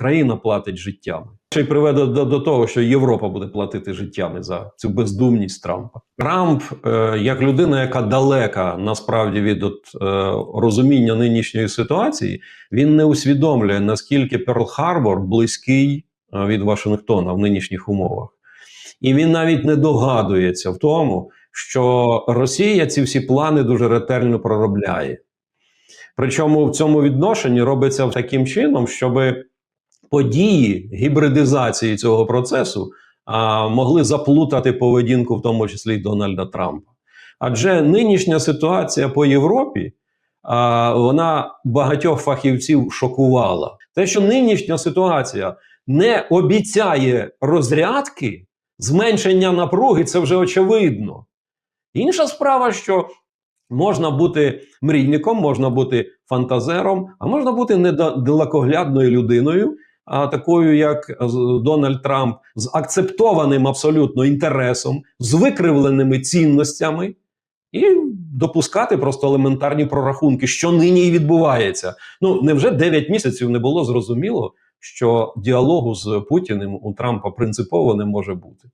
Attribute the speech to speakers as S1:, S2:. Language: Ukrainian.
S1: Україна платить життями. Ще й приведе до, до того, що Європа буде платити життями за цю бездумність Трампа. Трамп, е, як людина, яка далека насправді від от, е, розуміння нинішньої ситуації, він не усвідомлює наскільки Перл-Харбор близький е, від Вашингтона в нинішніх умовах. І він навіть не догадується в тому, що Росія ці всі плани дуже ретельно проробляє. Причому в цьому відношенні робиться таким чином, щоб події гібридизації цього процесу а, могли заплутати поведінку, в тому числі Дональда Трампа. Адже нинішня ситуація по Європі вона багатьох фахівців шокувала. Те, що нинішня ситуація не обіцяє розрядки, зменшення напруги, це вже очевидно. Інша справа, що можна бути мрійником, можна бути фантазером, а можна бути недалекоглядною людиною, такою, як Дональд Трамп, з акцептованим абсолютно інтересом, з викривленими цінностями, і допускати просто елементарні прорахунки, що нині і відбувається. Ну невже 9 місяців не було зрозуміло, що діалогу з Путіним у Трампа принципово не може бути.